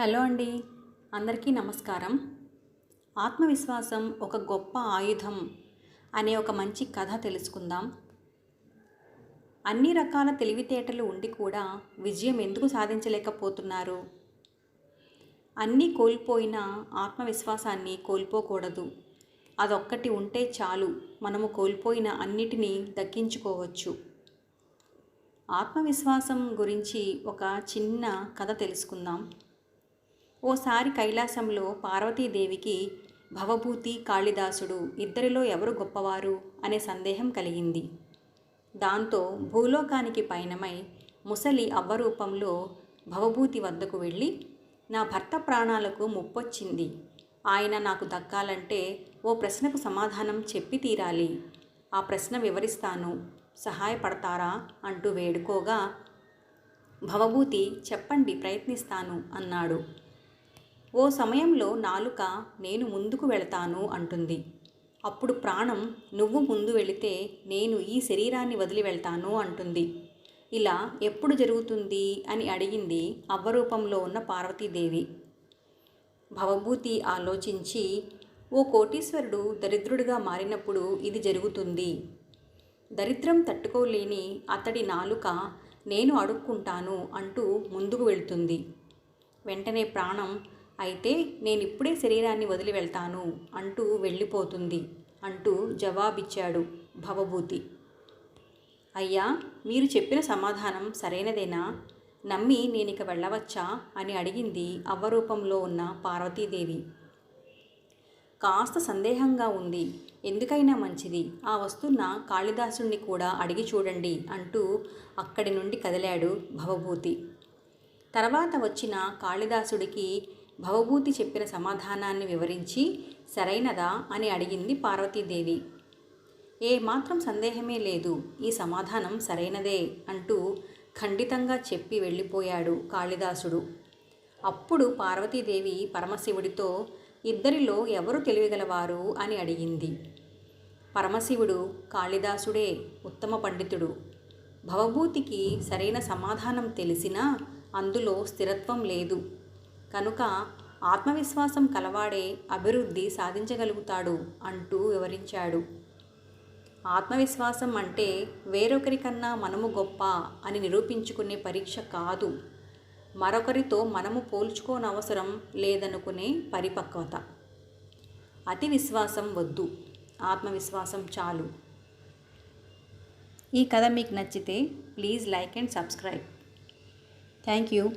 Hello అండి. అందరికీ నమస్కారం. ఆత్మవిశ్వాసం ఒక గొప్ప ఆయుధం అనే ఒక మంచి కథ తెలుసుకుందాం. అన్ని రకాల తెలివితేటలు ఉండి కూడా విజయం ఎందుకు సాధించలేకపోతున్నారు? అన్నీ కోల్పోయిన ఆత్మవిశ్వాసాన్ని కోల్పోకూడదు. అదొక్కటి ఉంటే చాలు. మనము కోల్పోయిన అన్నిటినీ దక్కించుకోవచ్చు. ఆత్మవిశ్వాసం గురించి ఒక చిన్న కథ తెలుసుకుందాం. ఓసారి కైలాసంలో పార్వతీదేవికి భవభూతి కాళిదాసుడు ఇద్దరిలో ఎవరు గొప్పవారు అనే సందేహం కలిగింది. దాంతో భూలోకానికి పయనమై ముసలి అవ్వరూపంలో భవభూతి వద్దకు వెళ్ళి నా భర్త ప్రాణాలకు ముప్పొచ్చింది. ఆయన నాకు దక్కాలంటే ఓ ప్రశ్నకు సమాధానం చెప్పి తీరాలి. ఆ ప్రశ్న వివరిస్తాను. సహాయపడతారా? అంటూ వేడుకోగా భవభూతి చెప్పండి ప్రయత్నిస్తాను అన్నాడు. ఓ సమయంలో నాలుక నేను ముందుకు వెళతాను అంటుంది. అప్పుడు ప్రాణం నువ్వు ముందు వెళితే నేను ఈ శరీరాన్ని వదిలి వెళ్తాను అంటుంది. ఇలా ఎప్పుడు జరుగుతుంది? అని అడిగింది అవ్వరూపంలో ఉన్న పార్వతీదేవి. భవభూతి ఆలోచించి ఓ కోటీశ్వరుడు దరిద్రుడిగా మారినప్పుడు ఇది జరుగుతుంది. దరిద్రం తట్టుకోలేని అతడి నాలుక నేను అడుక్కుంటాను అంటూ ముందుకు వెళ్తుంది. వెంటనే ప్రాణం అయితే నేను ఇప్పుడే శరీరాన్ని వదిలి వెళ్తాను అంటూ వెళ్ళిపోతుంది అంటూ జవాబిచ్చాడు భవభూతి. అయ్యా మీరు చెప్పిన సమాధానం సరైనదేనా? నమ్మి నేనిక వెళ్ళవచ్చా? అని అడిగింది అవ్వరూపంలో ఉన్న పార్వతీదేవి. కాస్త సందేహంగా ఉంది. ఎందుకైనా మంచిది. ఆ వస్తున్న కాళిదాసుణ్ణి కూడా అడిగి చూడండి అంటూ అక్కడి నుండి కదిలాడు భవభూతి. తర్వాత వచ్చిన కాళిదాసుడికి భవభూతి చెప్పిన సమాధానాన్ని వివరించి సరైనదా అని అడిగింది పార్వతీదేవి. ఏ మాత్రం సందేహమే లేదు ఈ సమాధానం సరైనదే అంటూ ఖండితంగా చెప్పి వెళ్ళిపోయాడు కాళిదాసుడు. అప్పుడు పార్వతీదేవి పరమశివుడితో ఇద్దరిలో ఎవరు తెలివిగలవారు అని అడిగింది. పరమశివుడు కాళిదాసుడే ఉత్తమ పండితుడు. భవభూతికి సరైన సమాధానం తెలిసినా అందులో స్థిరత్వం లేదు. కనుక ఆత్మవిశ్వాసం కలవాడే అభివృద్ధి సాధించగలుగుతాడు అంటూ వివరించాడు. ఆత్మవిశ్వాసం అంటే వేరొకరికన్నా మనము గొప్ప అని నిరూపించుకునే పరీక్ష కాదు. మరొకరితో మనము పోల్చుకోనవసరం లేదనుకునే పరిపక్వత. అతి విశ్వాసం వద్దు. ఆత్మవిశ్వాసం చాలు. ఈ కథ మీకు నచ్చితే please like and subscribe. Thank you.